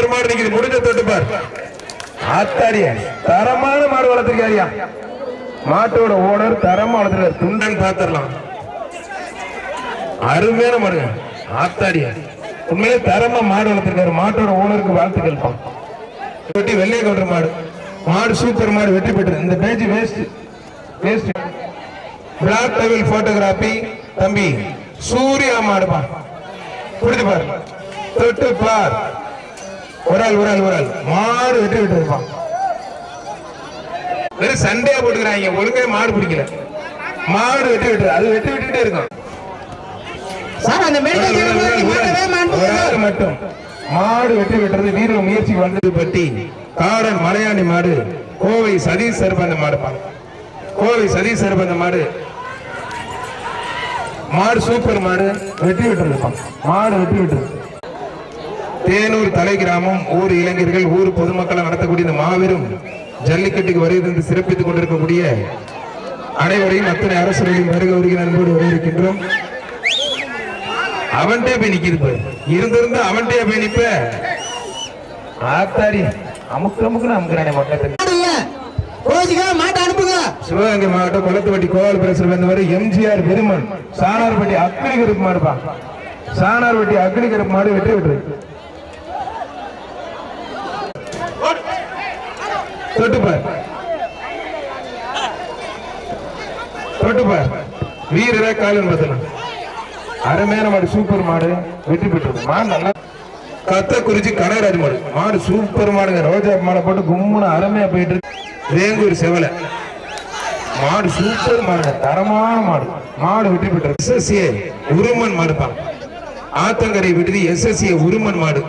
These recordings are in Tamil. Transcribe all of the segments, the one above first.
சூப்பர் மாடு நிக்குது முடிஞ்ச தொட்டு பார். ஆத்தாடியா தரமான மாடு வளர்த்திருக்காரியா. மாட்டோட ஓனர் தரமா வளர்த்திருக்காரு. துண்டன் பாத்திரலாம். அருமையான மாடுங்க. ஆத்தாரியா உண்மையிலே தரமா மாடு வளர்த்திருக்காரு. மாட்டோட ஓனருக்கு வாழ்த்து பா. வெட்டி வெள்ளைய கவுண்டர் மாடு. மாடு சூப்பர் மாடு வெற்றி பெற்று இந்த page waste waste black devil photography தம்பி சூர்யா மாடுப்பா புரிஞ்சு பாரு தொட்டு பார். ஒரு ஆள் ஒரு ஆள் ஒரு ஆள் மாடு வெற்றி விட்டுருப்பான். வெறும் சண்டையா போட்டுக்கிறாங்க. ஒழுங்கா மாடு பிடிக்கல. மாடு வெட்டி விட்டுரு அது வெட்டி விட்டுட்டே இருக்கும். சார் அந்த மெடிக்கல் மாட்டோம். மாடு வெட்டி விட்டுறது வீர முயற்சி வந்தது பற்றி காடன் மலையாண்டி மாடு கோவை சதீஷ் சர்பந்த மாடுப்பா கோவை சதீஷ் சர்பந்த மாடு. மாடு சூப்பர் மாடு வெட்டி விட்டுருப்பான் மாடு வெட்டி விட்டுரு தேனூர் தலை கிராமம் ஊர் இளைஞர்கள் ஊர் பொதுமக்களை நடத்தக்கூடிய இந்த மாபெரும் ஜல்லிக்கட்டுக்கு வருகை தந்து சிறப்பித்துக் கொண்டிருக்கக்கூடிய அனைவரையும் அத்தனை அரசுகளையும் வருக வருகிற அன்போடு வரவேற்கின்றோம். அவன்கிட்டே போய் நிக்குது இருந்திருந்து அவன்கிட்டே போய் நிப்ப. ஆத்தாரி அமுக்கு அமுக்குன்னு அமுக்குறானே மக்கள். சிவகங்கை மாவட்டம் குளத்துப்பட்டி கோவால் பிரசர் வந்தவர் எம்ஜிஆர் பெருமன் சாணார்பட்டி அக்னி கருப்பு மாடுப்பா சாணார்பட்டி அக்னி கருப்பு மாடு வெற்றி விட்டுரு தொட்டுப்பார் தொட்டுப்பார் வீரர காலன் பத்தலாம் அருமையான மாடு சூப்பர் மாடு வெற்றி பெற்றது. மாடு நல்லா கத்த குறிச்சி கனகராஜ் மாடு. மாடு சூப்பர் மாடுங்க. ரோஜா மாடை போட்டு கும்முன்னு அருமையா போயிட்டு வேங்கூர் செவலை. மாடு சூப்பர் மாடுங்க. தரமான மாடு. மாடு வெற்றி பெற்றது. எஸ்எஸ்ஏ உருமன் மாடுப்பா ஆத்தங்கரை விடுதி எஸ்எஸ்ஏ உருமன் மாடு.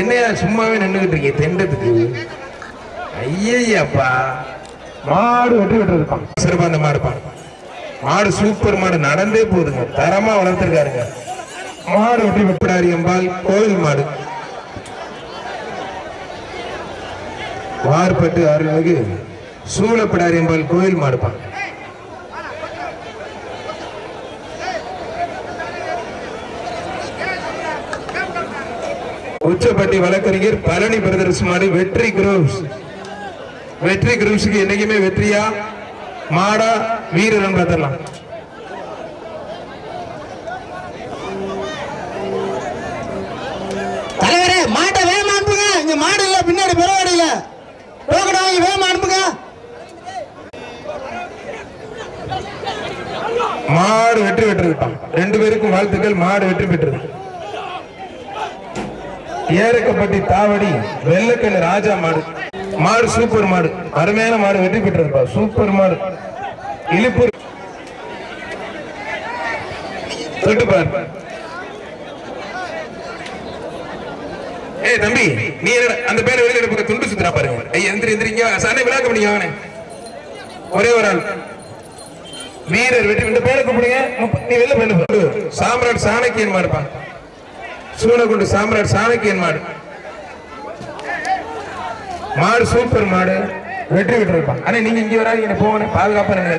என்னையா சும்மாவே நின்னுகிட்டு இருக்கீங்க? தெண்டத்துக்கு. ஐயப்பா மாடு வெற்றி பெற்றதுப்பா சிறப்பா அந்த மாடுப்பா. மாடு சூப்பர் மாடு நடந்தே போகுதுங்க தரமா வளர்த்திருக்காருங்க. மாடு வெற்றி பெற்றாரி அம்பாள் கோவில் மாடு. வார்பட்டு அருள்மிகு சூழப்படாரி அம்பாள் கோயில் மாடுப்பா. உச்சப்பட்டி வழக்கறிஞர் பழனி பிரதர்ஸ் மாடு வெற்றி குரூப்ஸ் வெற்றி குரூப்ஸுக்கு என்னைக்குமே வெற்றியா? மாடா வீரரன் பார்த்துடலாம். தலைவரே மாட்டை வேகமா அனுப்புங்க. இங்க மாடு இல்ல பின்னாடி பெருவாடு இல்ல. டோக்கன் வாங்கி வேகமா அனுப்புங்க. மாடு வெற்றி பெற்றிருப்பான். ரெண்டு பேருக்கும் வாழ்த்துக்கள் மாடு வெற்றி பெற்றது. ஏரக்கப்பட்டி தாவடி வெள்ளக்கண்ணு ராஜா மாடு. மாடு சூப்பர் மாடு. அருமையான மாடு வெற்றி பெற்றிருப்பா சூப்பர் மாடு. இழுப்பூர் தொட்டு பார். ஏய் தம்பி நீ அந்த பேரை வெளியில எடுப்புக்க துண்டு சுத்துறா பாருங்க ஐய் எந்திரி எந்திரிங்க சண்டை விளையாக்க முடியும் அவனே? ஒரே ஒரு ஆள். வீரர் வெற்றி இந்த பேரை கூப்பிடுங்க. முப்ப- நீ வெளில பண்ணு சாம்ராட் சாணக்கியன் மாடுப்பா. சூனகுண்டு சாம்ராட் சாணக்கியன் மாடு. மாடு சூப்பர் மாடு. வெற்றி விட்டுருப்பான் ஆனா நீங்க இங்க வராங்க போகணும் பாதுகாப்பா